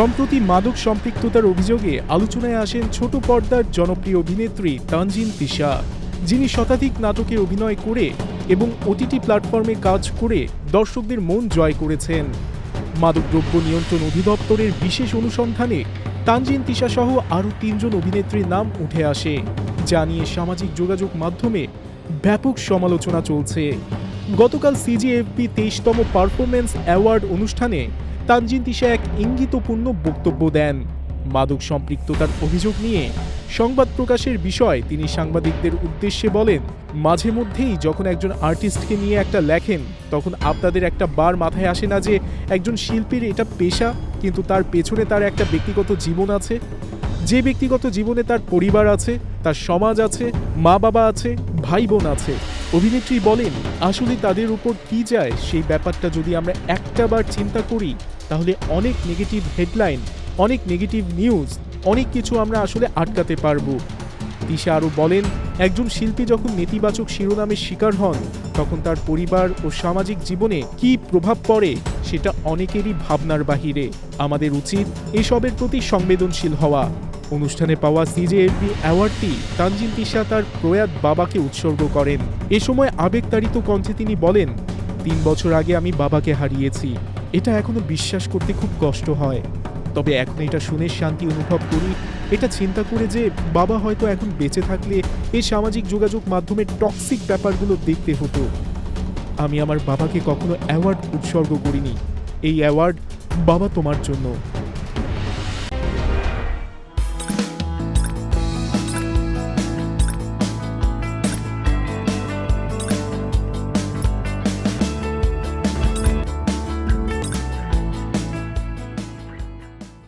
সম্প্রতি মাদক সম্পৃক্ততার অভিযোগে আলোচনায় আসেন ছোট পর্দার জনপ্রিয় অভিনেত্রী তানজিন তিশা। যিনি শতাধিক নাটকে অভিনয় করে এবং ওটিটি প্ল্যাটফর্মে কাজ করে দর্শকদের মন জয় করেছেন। মাদকদ্রব্য নিয়ন্ত্রণ অধিদপ্তরের বিশেষ অনুসন্ধানে তানজিন তিশা সহ আরও তিনজন অভিনেত্রীর নাম উঠে আসে, যা নিয়ে সামাজিক যোগাযোগ মাধ্যমে ব্যাপক সমালোচনা চলছে। গতকাল সিজিএফপি তেইশতম পারফরমেন্স অ্যাওয়ার্ড অনুষ্ঠানে তানজিন তিশা এক ইঙ্গিতপূর্ণ বক্তব্য দেন। মাদক সম্পৃক্ততার অভিযোগ নিয়ে সংবাদ প্রকাশের বিষয় তিনি সাংবাদিকদের উদ্দেশ্যে বলেন, মাঝে মধ্যেই যখন একজন আর্টিস্টকে নিয়ে একটা লেখেন, তখন আপনাদের একটা বার মাথায় আসে না যে একজন শিল্পীর এটা পেশা, কিন্তু তার পেছনে তার একটা ব্যক্তিগত জীবন আছে। যে ব্যক্তিগত জীবনে তার পরিবার আছে, তার সমাজ আছে মা বাবা আছে ভাই বোন আছে। অভিনেত্রী বলেন, আসলে তাদের উপর কি যায় সেই ব্যাপারটা যদি আমরা একটা বার চিন্তা করি, তাহলে অনেক নেগেটিভ হেডলাইন অনেক নেগেটিভ নিউজ অনেক কিছু আমরা আসলে আটকাতে পারব। তিশা আরও বলেন, একজন শিল্পী যখন নেতিবাচক শিরোনামের শিকার হন, তখন তার পরিবার ও সামাজিক জীবনে কী প্রভাব পড়ে, সেটা অনেকেরই ভাবনার বাহিরে। আমাদের উচিত এসবের প্রতি সংবেদনশীল হওয়া। অনুষ্ঠানে পাওয়া সিজেএফবি অ্যাওয়ার্ডটি তানজিন তিশা তার প্রয়াত বাবাকে উৎসর্গ করেন। এ সময় আবেগতাড়িত কণ্ঠে তিনি বলেন, তিন বছর আগে আমি বাবাকে হারিয়েছি। এটা এখনও বিশ্বাস করতে খুব কষ্ট হয়। তবে এখন এটা শুনে শান্তি অনুভব করি। এটা চিন্তা করে যে বাবা হয়তো এখন বেঁচে থাকলে এই সামাজিক যোগাযোগ মাধ্যমে টক্সিক ব্যাপারগুলো দেখতে হতো। আমি আমার বাবাকে কখনো অ্যাওয়ার্ড উৎসর্গ করিনি। এই অ্যাওয়ার্ড বাবা তোমার জন্য।